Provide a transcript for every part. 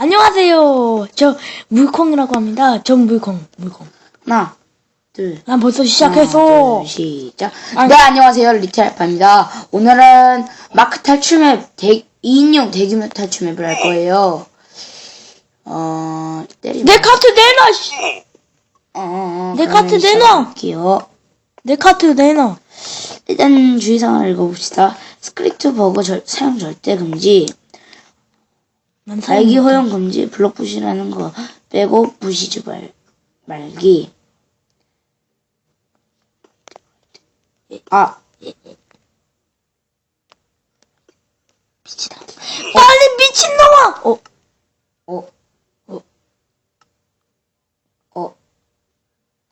안녕하세요. 저 물콩이라고 합니다. 전 물콩, 물콩. 하나, 둘, 난 벌써 시작했어. 둘, 시작. 아니. 네, 안녕하세요. 리틀알파입니다. 오늘은 마크 탈출맵, 대, 2인용 대규모 탈출맵을 할 거예요. 어, 때리지 내 마. 카트 내놔. 씨. 어, 어, 어, 내 카트 내놔. 시작할게요. 내 카트 내놔. 일단 주의사항을 읽어봅시다. 스크립트 버거 절- 사용 절대 금지, 못해. 허용 금지, 블록 부시라는 거 빼고 부시지 말, 말기. 아, 미치다. 빨리 미친 놈아. 어, 어, 어, 어,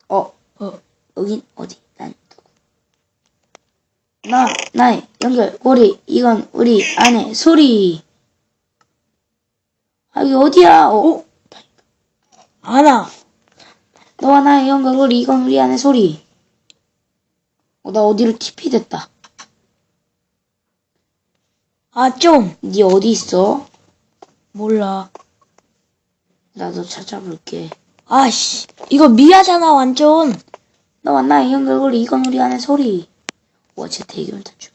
어, 어. 여긴 어디? 난 누구? 나, 나의 연결, 고리, 이건 우리 안에 소리. 아, 여기 어디야? 어, 아나. 너와 나의 고리, 이건 우리 안에 소리. 어, 나 어디로 TP 됐다. 아, 좀. 니 어디 있어? 몰라. 나도 찾아볼게. 아씨. 이거 미아잖아, 완전. 너와 나의 고리, 이건 우리 안에 소리. 와, 제 대결 탈출.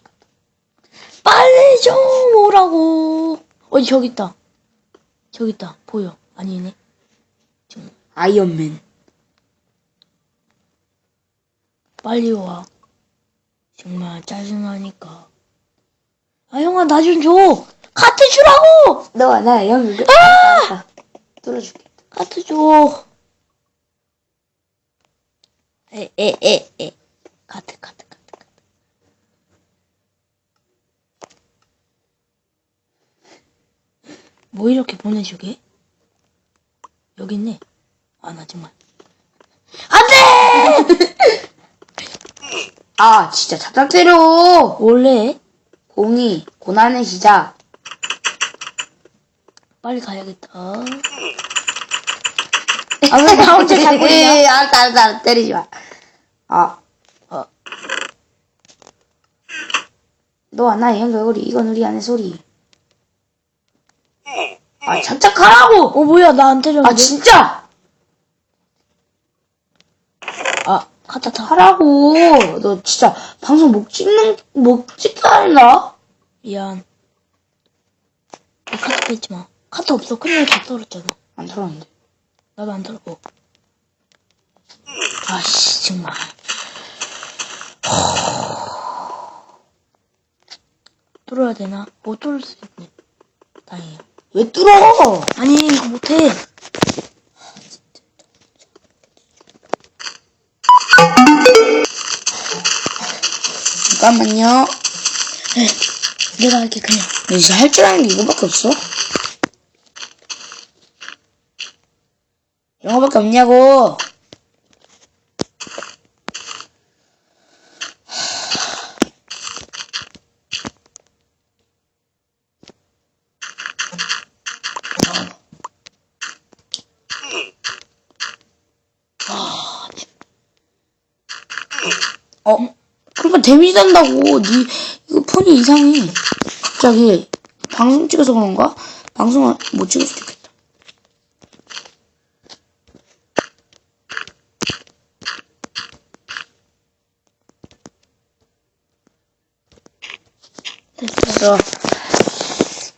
빨리 좀 오라고. 어, 저기 있다. 저기 있다. 보여. 아니네. 아이언맨. 빨리 와. 정말 짜증나니까. 아, 형아, 나 좀 줘. 카트 주라고! 너와 나의 연결, 아! 뚫어줄게. 카트 줘. 에, 에, 에, 에. 카트, 카트. 뭐 이렇게 보내주게? 여기 있네. 아, 나 정말. 안 돼! 아, 진짜 잡다 때려! 원래 공이 고난의 시작. 빨리 가야겠다. 아, 왜 나 혼자 잡고 있냐? 에이, 알았다, 알았다, 알았다, 때리지 마. 아, 어, 너와 나의 연결고리, 이건 우리 안의 소리. 아, 잠짝하라고! 어, 뭐야, 나 안 때렸는데? 아, 진짜! 아, 카타 타. 하라고! 너 진짜 방송 못 찍는, 못 찍게 한다? 미안. 내 카트 뺏지 마. 카트 없어. 큰일 다 떨었잖아. 안 털었는데. 나도 안 떨고. 아씨, 정말. 뚫어야 되나? 못 뚫을 수 있네. 다행이야. 왜 뚫어? 아니, 이거 못해. 잠깐만요. 내가 할게, 그냥. 너 진짜 할줄 아는 게 이거밖에 없어? 영어밖에 없냐고! 어? 데미지 된다고. 니 이거 폰이 이상해. 갑자기 방송 찍어서 그런가? 방송을 못 찍을 수도 있겠다. 됐어.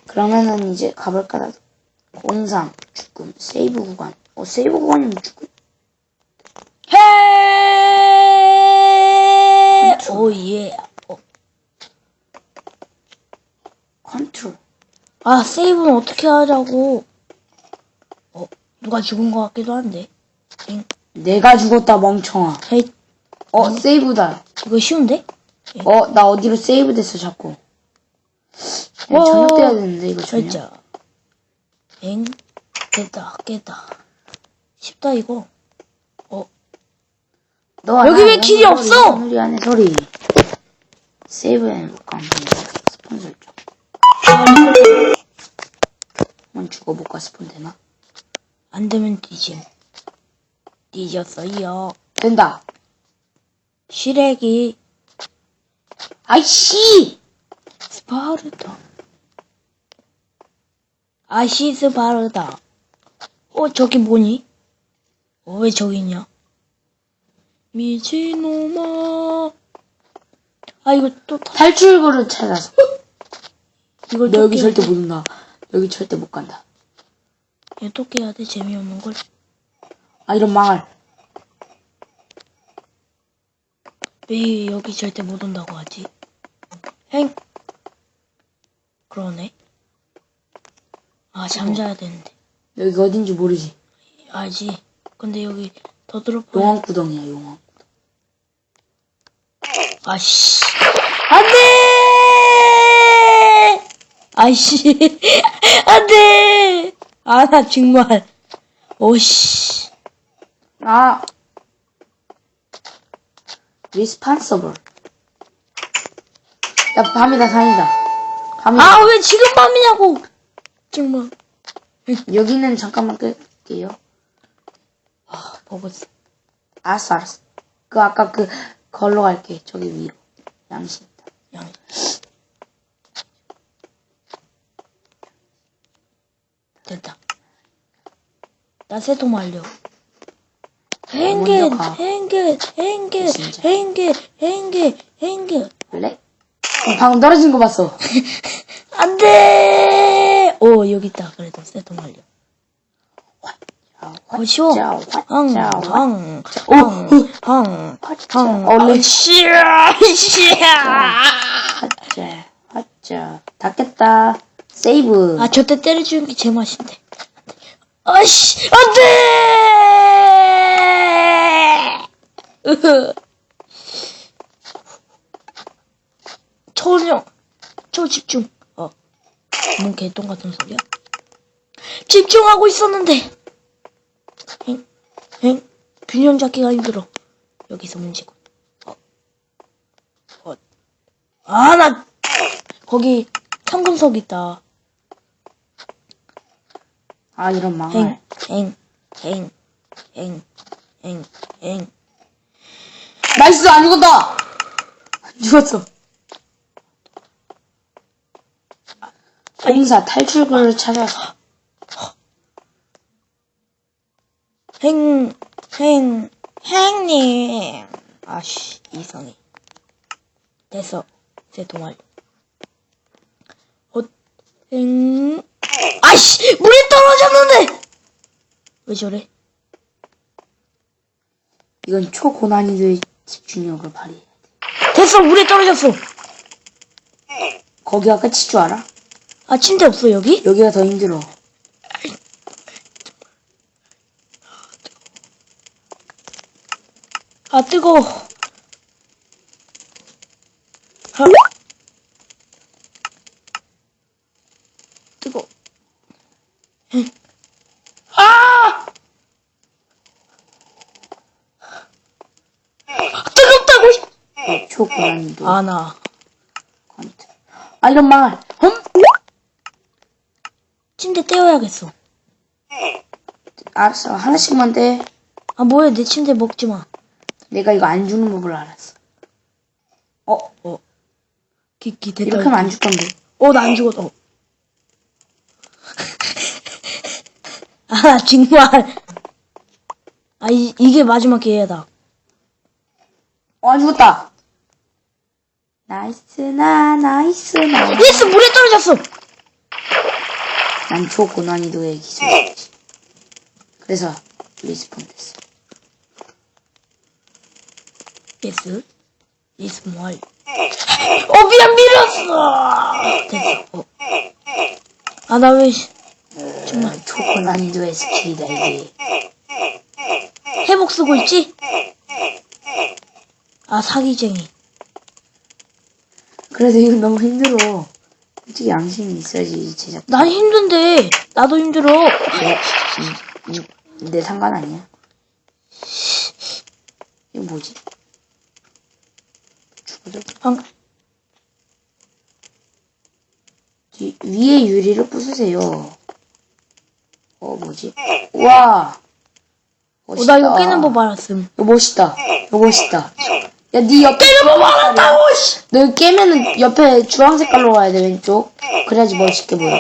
그러면은 이제 가볼까? 공상, 죽음, 세이브 구간. 어, 세이브 구간이면 죽음. 오, 예. 어. 컨트롤. 아, 세이브는 어떻게 하자고. 어, 누가 죽은 것 같기도 한데. 엥? 내가 죽었다, 멍청아. 헤이, 어, 세이브다. 이거 쉬운데? 어, 나 어디로 세이브 됐어, 자꾸. 야, 어. 저녁 돼야 되는데, 이거 저녁. 살짝. 엥? 깼다, 깼다. 쉽다, 이거. 어, 너 여기 왜 길이 없어? 우리 안에 소리. 세이브 해볼까? 스폰 설정. 한번 죽어볼까? 스폰 되나? 안 되면 뒤짐. 뒤졌어요. 된다. 시래기, 아이씨! 스파르타. 아시스 바르다. 어, 저기 뭐니? 어, 왜 저기 있냐? 미친놈아. 아, 이거 또, 타- 탈출구를 찾아서. 이걸 너또 여기 절대 돼. 못 온다. 여기 절대 못 간다. 이거 또 깨야 돼, 재미없는 걸. 아, 이런 망할. 왜 여기 절대 못 온다고 하지? 행. 그러네. 아, 잠자야 되는데. 여기가 어딘지 모르지. 알지. 근데 여기 더 들어봐. 용왕구덩이야, 용왕. 아씨. 안 돼! 아이씨. 안 돼! 아, 나 정말. 오씨. 아. 리스판서블. 야, 밤이다, 산이다. 밤이다. 아, 왜 지금 밤이냐고! 정말. 여기는 잠깐만 끌게요. 아, 버벅스. 알았어, 알았어. 그, 아까 그, 걸로 갈게. 저기 위로. 양심. 양. 됐다. 나 세통 완료. 행겟, 행겟, 진짜. 행겟, 행겟, 행겟. 원래? 어, 방금 떨어진 거 봤어. 안 돼! 오, 여기 있다. 그래도 세통 완료. 어, 자, 황. 얼른. 아, 씨야, 씨야. 하자, 하자. 닫겠다. 세이브. 아, 저때 때려주는 게 제일 맛인데. 아씨, 안 돼! 으흐. 초령, 초 집중. 어. 뭔 개똥 같은 소리야? 집중하고 있었는데. 엥, 엥, 균형 잡기가 힘들어. 여기서 문제고. 어. 어. 아, 나, 거기, 현금석 있다. 아, 이런 망할. 행, 행, 행, 행, 행, 행. 나이스, 안 죽었다! 안 죽었어. 공사 탈출구를 찾아서. 행, 행, 행님. 아씨, 이성이. 됐어. 제 동아리. 어, 행, 아씨! 물에 떨어졌는데! 왜 저래? 이건 초고난이도의 집중력을 발휘해. 됐어! 물에 떨어졌어! 거기가 끝일 줄 알아? 아, 침대 없어, 여기? 여기가 더 힘들어. 아, 뜨거워. 아. 뜨거워. 아! 뜨겁다고! 씨. 어, 초고난이도. 아, 나. 컨트. 아, 이런 망할. 흠? 침대 떼어야겠어. 알았어. 하나씩만 돼. 아, 뭐야, 내 침대 먹지 마. 내가 이거 안 주는 법을 알았어. 어, 어. 기기 됐다. 이렇게 하면 안 죽던데. 어, 나 안 죽었어. 아, 나 정말. 아, 이, 이게 마지막 기회다. 어, 안 죽었다. 나이스 나, 나이스 나. 예스, 물에 떨어졌어! 난 초고난이도의 기술이지. 그래서 리스폰 됐어. 예스, 뭐 할. 어, 미안, 밀었어! 됐어. 어. 아, 나 왜, 씨, 정말 초고난이도의 스킬이다, 이게. 회복 쓰고 있지? 아, 사기쟁이. 그래도 이건 너무 힘들어. 솔직히 양심이 있어야지, 제작. 난 힘든데, 나도 힘들어. 내, 내 상관 아니야. 이거 뭐지? 뒤, 위에 유리를 부수세요. 어, 뭐지? 우와! 어, 나 이거 깨는 법 알았음. 이거 멋있다. 이거 멋있다. 야, 니 옆에. 깨는 법 알았다고, 씨! 너 깨면은 옆에 주황 색깔로 가야 돼, 왼쪽. 그래야지 멋있게 보여.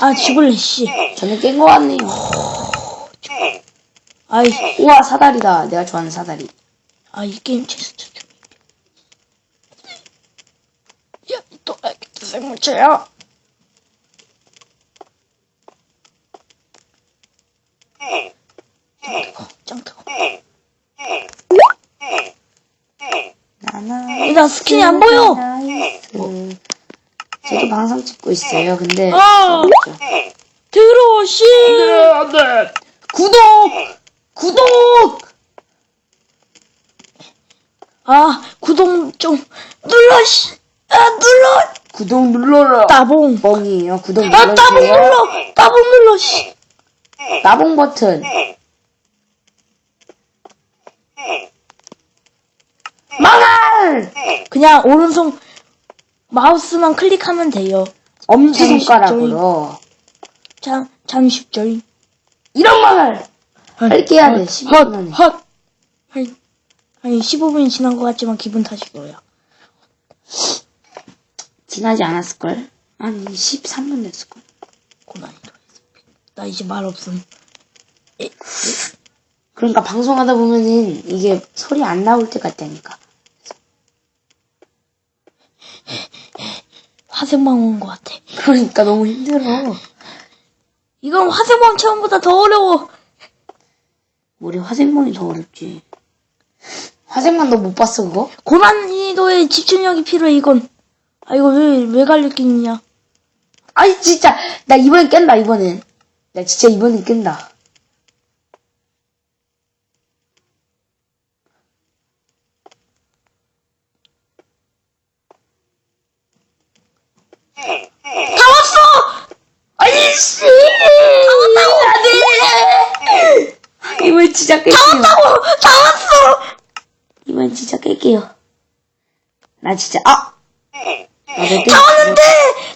아, 죽을래, 씨. 저는 깬 거 같네요. 아이, 우와, 사다리다. 내가 좋아하는 사다리. 아, 이 게임 체스트 좀. 야, 또, 뜨거. 나나. 일단 스킨이 안 보여. 나이스. 저도 방송 찍고 있어요. 근데. 아! 없죠. 들어, 씨. 네. 구독! 구독! 아, 구독 좀 눌러, 씨. 아, 눌러. 구독 눌러라. 따봉. 뻥이에요. 구독 아, 따봉 눌러주세요. 눌러. 따봉 눌러, 씨. 따봉 버튼. 망할! 그냥 오른손 마우스만 클릭하면 돼요. 엄지손가락으로. 참, 참 쉽죠. 이런 망할! 빨리 해야 돼, 15분 만에. 헛, 헛. 아니, 아니, 15분이 지난 것 같지만 기분 탓이고요. 지나지 않았을걸? 한 13분 됐을걸? 고난이도 나 이제 말 없음. 그러니까 방송하다 보면은 이게 소리 안 나올 때가 있다니까. 화생방 온 것 같아. 그러니까 너무 힘들어. 이건 화생방 체험보다 더 어려워. 우리 화생방이 더 어렵지. 화생방 너 못 봤어, 그거? 고난이도에 집중력이 필요해, 이건. 아, 이거 왜, 왜 갈리끼냐. 아니, 진짜. 나 이번엔 깬다, 이번엔. 나 진짜 이번엔 깬다. 다 왔어! 아이씨! 다 왔다고! 이번 진짜 깰게요. 다 왔다고! 다 왔어! 이번 진짜 깰게요. 나 진짜, 아! 다 왔는데!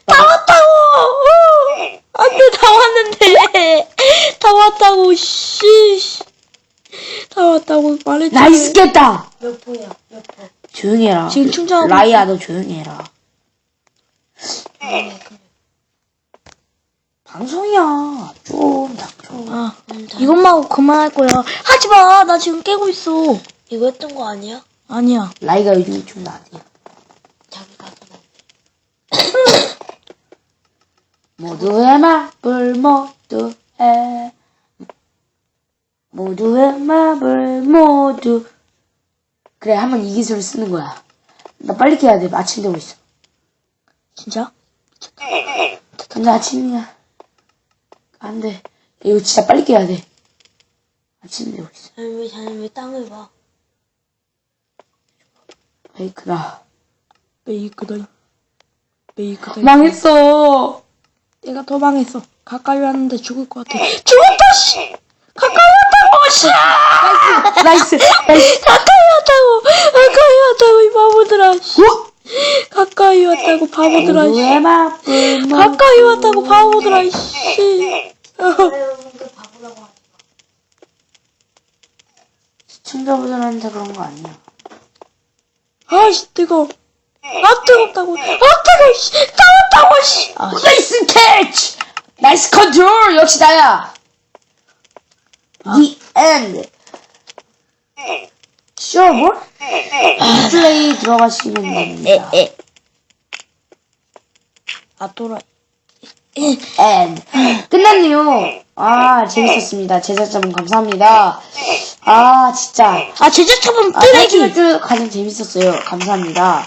다 왔다고! 어! 안 돼, 다 왔는데! 다 왔다고, 씨. 다 왔다고 말했지. 나이스 깼다! 몇 포야, 몇 포. 조용히 해라. 지금 충전하고 라이야, 너 조용히 해라. 방송이야. 좀 닥쳐. 아, 이것만 하고 그만할 거야. 하지 마! 나 지금 깨고 있어. 이거 했던 거 아니야? 아니야. 라이가 요즘 좀 나대요. 자기 가서 나. 모두의 마블 모두의 모두의 마블 모두 그래 한번 이 기술을 쓰는 거야 나 빨리 깨야 돼 아침 되고 있어 진짜? 근데 아침이야 안돼 이거 진짜 빨리 깨야 돼 아침 되고 있어 아니, 왜, 자네 왜 땅을 봐? 페이크다 베이크다. 베이크다. 망했어 내가 더 망했어. 가까이 왔는데 죽을 것 같아. 죽었다, 씨! 가까이 왔다 고, 씨! 나이스 나이스 가까이 왔다고! 가까이 왔다고, 이 바보들아, 씨! 어? 가까이 왔다고, 바보들아, 씨! 가까이 왔다고, 바보들아, 씨! 시청자분들한테 그런 거 아니야 아씨, 뜨거. 아, 뜨겁다고. 아, 뜨거, 씨! 따왔다고, 씨! 아, 씨. 나이스 캐치! 나이스 컨트롤! 역시 나야! The end. Sure, 뭐? 플레이 들어가시면 됩니다. 에. 아, 또라. And. 끝났네요. 아, 재밌었습니다. 제작자분 감사합니다. 아, 진짜. 아, 제자처럼 아, 뜨레기! 탈출을 가장 재밌었어요. 감사합니다.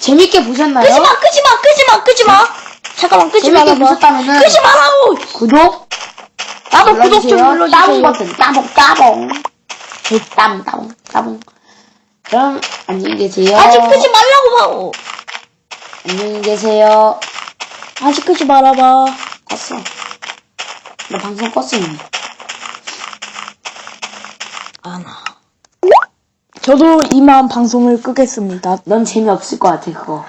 재밌게 보셨나요? 끄지 마, 끄지 마, 끄지 마, 끄지 마! 잠깐만, 끄지 재밌게 말아봐. 보셨다면은! 구독 나도 구독 좀 눌러주세요. 눌러주세요. 따봉 버튼, 따봉, 따봉. 따봉, 따봉, 따봉. 그럼, 안녕히 계세요. 아직 끄지 말라고 하고. 안녕히 계세요. 아직 끄지 말아봐. 껐어. 나 방송 껐어, 이미. 아 나. 저도 이만 방송을 끄겠습니다. 넌 재미없을 것 같아, 그거.